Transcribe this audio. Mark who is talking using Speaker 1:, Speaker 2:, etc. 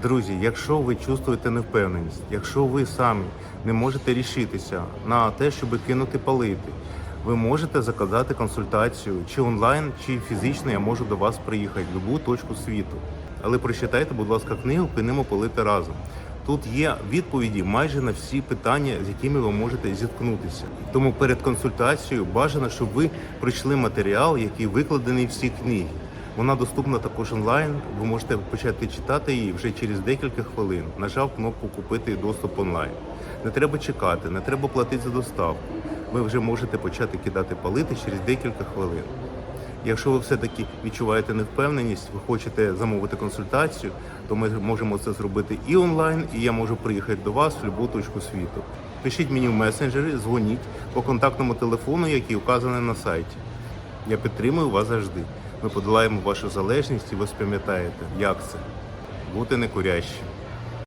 Speaker 1: Друзі, якщо ви чувствуєте невпевненість, якщо ви самі не можете рішитися на те, щоб кинути палити, ви можете заказати консультацію чи онлайн, чи фізично я можу до вас приїхати в будь-яку точку світу. Але прочитайте, будь ласка, книгу Кинемо палити разом. Тут є відповіді майже на всі питання, з якими ви можете зіткнутися. Тому перед консультацією бажано, щоб ви пройшли матеріал, який викладений в цій книгі. Вона доступна також онлайн. Ви можете почати читати її вже через декілька хвилин. Нажав кнопку Купити доступ онлайн. Не треба чекати, не треба платити за доставку. Ви вже можете почати кидати палити через декілька хвилин. Якщо ви все-таки відчуваєте невпевненість, ви хочете замовити консультацію, то ми можемо це зробити і онлайн, і я можу приїхати до вас в будь-яку точку світу. Пишіть мені в месенджері, дзвоніть по контактному телефону, який указаний на сайті. Я підтримую вас завжди. Ми подолаємо вашу залежність і ви спам'ятаєте, як це бути некурящим.